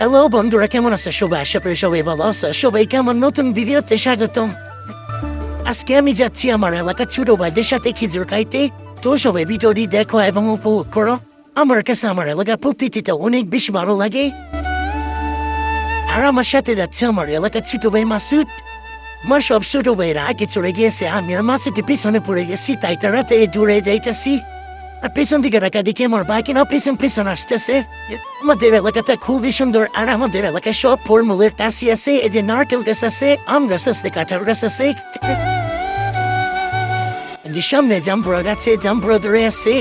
Hello বন্ধুরা কেমন আছে? সবাই আশা করি সবাই ভালো আছে। সবাই কেমন নতুন ভিডিওতে স্বাগতম। আজকে আমি যাচ্ছি আমার এলাকার ছোট ভাইদের সাথে খিজুর খাইতে। তো সবাই ভিডিওটি দেখো এবং উপভোগ করো। আমার কাছে আমার এলাকা প্রকৃতিটা অনেক বেশি ভালো লাগে। আর আমার সাথে যাচ্ছে আমার এলাকার ছোট ভাই মাসুদ। আমার সব ছোট ভাইরা আগে চলে গিয়েছে, আমি আর মাসুদের পিছনে পড়ে গেছি, তাই তারাতে দূরে যাইতেছি। আর পেছন দিকে রাখা দিকে আমার বাইকে না পেছন পেছন আসতেছে আমাদের এলাকাটা খুবই সুন্দর আর আমাদের এলাকায় সব ফলমূলের কাশি আছে এই যে নারকেল গাছ আছে আম গাছ আছে কাঁঠাল গাছ আছে যে সামনে জাম্বুরা গাছে জাম্বুরা ধরে আছে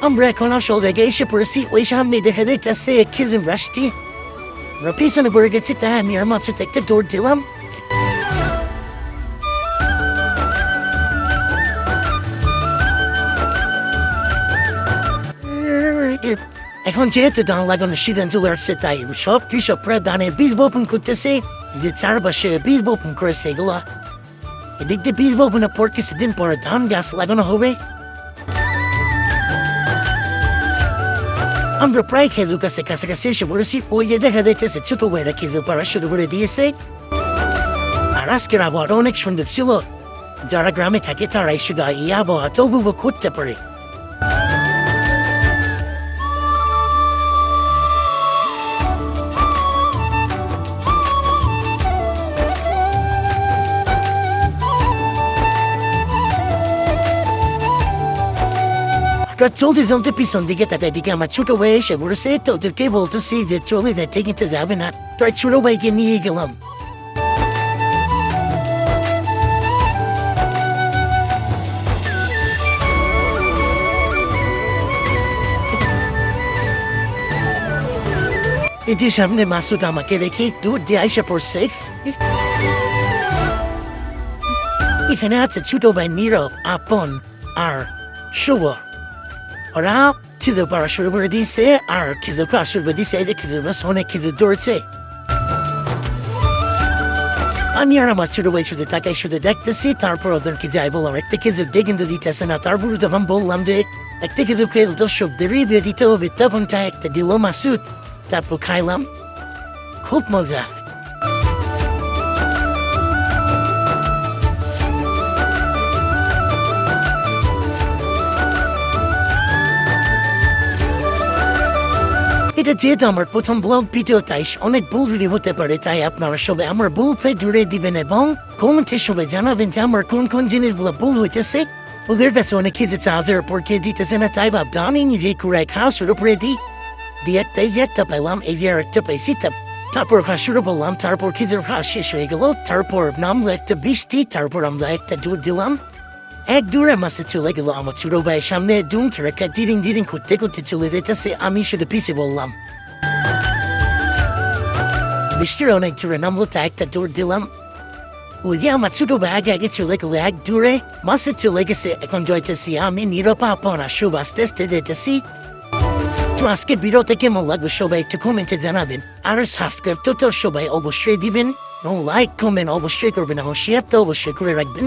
আমরা এখন আসল জায়গায় এসে পড়েছি ওই সামনে দেখে দেখতেছে খিজুর রাশটি পিছনে পড়ে গেছি তাই আমি আর মাছের একটা দৌড় দিলাম এখন যেহেতু ধান লাগানোর সিদ্ধান্ত চলে আসছে তাই সব কৃষকরা ধানের বীজ বপন করতেছে যে চারপাশে বীজ বপন করেছে এগুলা এদিক বীজ বপনের পর কিছুদিন পরে ধান গাছ লাগানো হবে আমরা প্রায় খেজুর গাছের কাছাকাছি এসে পড়েছি ওই যে দেখা যাইতেছে ছোট ভাইরা খেজুর পাড়া শুরু করে দিয়েছে আর আজকের আবহাওয়াটা অনেক সুন্দর ছিল যারা গ্রামে থাকে তারাই শুধু এই আবহাওয়াটা উপভোগ করতে পারে চলতে চলতে পিছন দিকে তাকাই দিকে আমার ছোট ভাই এসে বলেছে তো ওদেরকে বলতেছি যে চলে যাইতে কিন্তু যাবে না তাই ছোট ভাইকে নিয়ে গেলাম এটি সামনে মাসুদ আমাকে রেখে দূর দিয়ে আইসা পড়ছে এখানে আছে ছোট ভাই নীরব আপন আর শুভ ওরা খিদে পাড়া শুরু করে দিয়েছে আর খিদে পাড়া শুরু করে দিয়েছে এদের খিদে বাস অনেক খিদে ধরেছে আমি আর আমার ছোট ভাই শুধু তাকে শুধু দেখতেছি তারপর ওদেরকে যাই বললাম একটা কিছু দেখেন তো দিতেছে না তারপর তখন বললাম যে একটা কিছু খেয়ে দর্শকদের রিভিউ দিতে হবে তখন তা একটা দিল মাসুদ তারপর খাইলাম খুব মজা এটা যেহেতু আমার প্রথম ব্লগ ভিডিও তাই অনেক ভুল ভিডিও হতে পারে, তাই আপনারা সবাই আমার ভুল ফে জুড়ে দিবেন এবং কমেন্টে সবাই জানাবেন যে আমার কোন কোন জিনিসগুলো ভুল হইতেছে। ওদের কাছে অনেক খেতে চাষের উপর খেয়ে দিতেছে না, তাই ভাবলাম আমি নিজে কুড়াই খাওয়া শুরু করে দিই। দিয়ে একটা, এই যে একটা পেলাম এই যে একটা পেয়েছি তারপর খাওয়া শুরু করলাম, তারপর খিদের খাওয়া শেষ হয়ে গেল, তারপর নামলো একটা বৃষ্টি, তারপর আমরা একটা দুধ দিলাম। এক দূরে মাসে চলে গেল আমার ছোট ভাইয়ের সামনে দুম রেখা ডিরিং ডিরিং করতে করতে চলে যেতেছে আমি শুধু পিছিয়ে বললাম বৃষ্টির অনেক দূরে নামলো তা একটা দৌড় দিলাম ওই আমার ছোট ভাই আগে আগে চলে গেল এক দূরে মাসে চলে গেছে এখন যাইতেছি আমি নিরপা আপন আর শুভ আস্তে আস্তে যেতেছি তো আজকে বিরতে কেমন লাগবে সবাই একটু কমেন্টে জানাবেন আর সাবস্ক্রাইব তো তো সবাই অবশ্যই দিবেন এবং লাইক কমেন্ট অবশ্যই করবেন এবং শেয়ার তো অবশ্যই করে রাখবেন